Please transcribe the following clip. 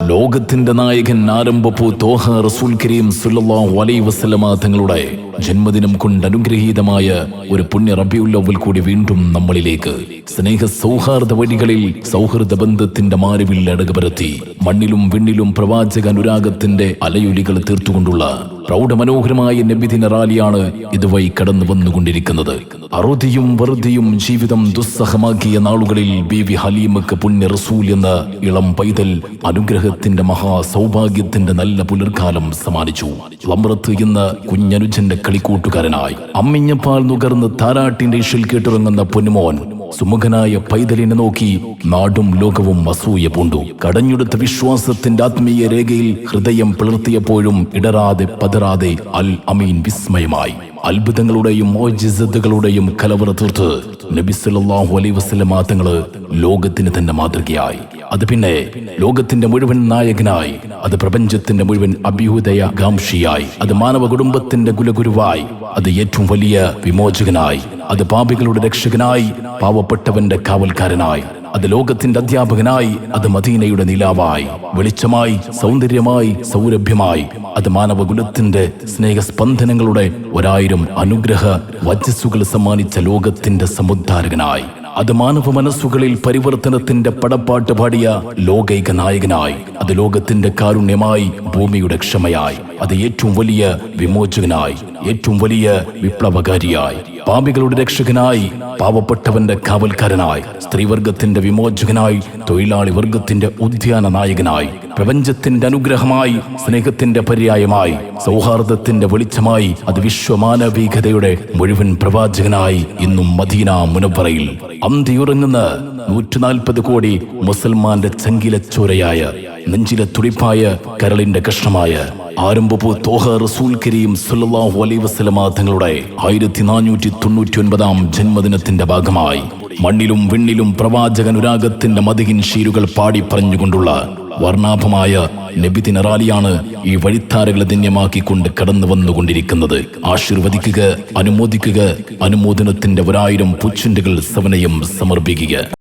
ലോകത്തിന്റെ നായകൻ ആരംഭപ്പൂ തോഹ റസൂൽ കരീം സുല്ലാ വലൈ വസല്ലമ തങ്ങളുടെ ജന്മദിനം കൊണ്ട് അനുഗ്രഹീതമായ ഒരു പുണ്യ റബിയുല്ലവൽ കൂടി വീണ്ടും നമ്മളിലേക്ക്. സ്നേഹ സൗഹാർദ്ദ വഴികളിൽ സൗഹൃദ ബന്ധത്തിന്റെ മാരുവിൽ അടകുപരത്തി മണ്ണിലും വിണ്ണിലും പ്രവാചക അനുരാഗത്തിന്റെ അലയൊലികൾ തീർത്തുകൊണ്ടുള്ള പ്രൗഢമനോഹരമായ നബിദിന റാലിയാണ് ഇതുവഴി കടന്നു വന്നുകൊണ്ടിരിക്കുന്നത്. അറുതിയും വെറുതിയും ജീവിതം ദുസ്സഹമാക്കിയ നാളുകളിൽ ബീവി ഹലീമക്ക് പുണ്യ റസൂൽ എന്ന ഇളം പൈതൽ അനുഗ്രഹത്തിന്റെ മഹാസൗഭാഗ്യത്തിന്റെ നല്ല പുലർകാലം സമ്മാനിച്ചു. ലമ്രത്ത് എന്ന കുഞ്ഞനുജന്റെ കളിക്കൂട്ടുകാരനായി. അമ്മിഞ്ഞപ്പാൽ നുകർന്ന് താരാട്ടിന്റെ ഇഷിൽ കേട്ടിറങ്ങുന്ന പൊന്നുമോൻ സുമുഖനായ പൈതലിനെ നോക്കി നാടും ലോകവും അസൂയ പൂണ്ടു. കടഞ്ഞെടുത്ത വിശ്വാസത്തിന്റെ ആത്മീയ രേഖയിൽ ഹൃദയം പിളർത്തിയപ്പോഴും ഇടരാതെ പതറാതെ അൽ അമീൻ വിസ്മയമായി. അത്ഭുതങ്ങളുടെയും മോജിസത്തുകളുടെയും കലവറ തീർത്ത് നബി അലൈ വസല്ലമ തങ്ങൾ ലോകത്തിന് തന്നെ മാതൃകയായി. അത് പിന്നെ ലോകത്തിന്റെ മുഴുവൻ നായകനായി അത് പ്രപഞ്ചത്തിന്റെ മുഴുവൻ അഭ്യുദയ ഗാംഷിയായി അത് മാനവ കുടുംബത്തിന്റെ കുലഗുരുവായി അത് ഏറ്റവും വലിയ വിമോചകനായി. അത് പാപികളുടെ രക്ഷകനായി പാവപ്പെട്ടവന്റെ കാവൽക്കാരനായി അത് ലോകത്തിന്റെ അധ്യാപകനായി അത് മദീനയുടെ നിലാവായി വെളിച്ചമായി സൗന്ദര്യമായി സൗരഭ്യമായി അത് മാനവകുലത്തിന്റെ സ്നേഹസ്പന്ദനങ്ങളുടെ ഒരായിരം അനുഗ്രഹ വജസ്സുകൾ സമ്മാനിച്ച ലോകത്തിന്റെ സമുദ്ധാരകനായി അത് മാനവ മനസ്സുകളിൽ പരിവർത്തനത്തിന്റെ പടപ്പാട്ട് പാടിയ ലോകൈക നായകനായി അത് ലോകത്തിന്റെ കാരുണ്യമായി ഭൂമിയുടെ ക്ഷമയായി അത് ഏറ്റവും വലിയ വിമോചകനായി ഏറ്റവും വലിയ വിപ്ലവകാരിയായി. പാപികളുടെ രക്ഷകനായി പാവപ്പെട്ടവന്റെ കാവൽക്കാരനായി സ്ത്രീവർഗത്തിന്റെ വിമോചകനായി തൊഴിലാളി വർഗത്തിന്റെ ഉദ്യാന നായകനായി പ്രപഞ്ചത്തിന്റെ അനുഗ്രഹമായി സ്നേഹത്തിന്റെ പര്യായമായി സൗഹാർദ്ദത്തിന്റെ വെളിച്ചമായി അത് വിശ്വമാനവികതയുടെ മുഴുവൻ പ്രവാചകനായി ഇന്നും മദീന മുനവറയിൽ അന്തിയുറങ്ങുന്ന നൂറ്റിനാൽപ്പത് കോടി മുസൽമാന്റെ ചങ്കിലച്ചോരയായ നെഞ്ചിലെ തുടിപ്പായ കരളിന്റെ കഷ്ണമായ ആരംഭപ്പൂ തോഹ റസൂൽ കരീം സുല്ലാഹു അലൈ വസല്ലമ തങ്ങളുടെ ആയിരത്തി നാനൂറ്റി തൊണ്ണൂറ്റി ഒൻപതാം ജന്മദിനത്തിന്റെ ഭാഗമായി മണ്ണിലും വിണ്ണിലും പ്രവാചകനുരാഗത്തിന്റെ മതികിൻ ഷീരുകൾ പാടി പറഞ്ഞുകൊണ്ടുള്ള വർണാഭമായ നബിദിന റാലിയാണ് ഈ വഴിത്താരകളെ ധന്യമാക്കിക്കൊണ്ട് കടന്നു വന്നുകൊണ്ടിരിക്കുന്നത് ആശീർവദിക്കുക അനുമോദിക്കുക അനുമോദനത്തിന്റെ ഒരായിരം പുച്ചുണ്ടുകൾ സവനയം സമർപ്പിക്കുക.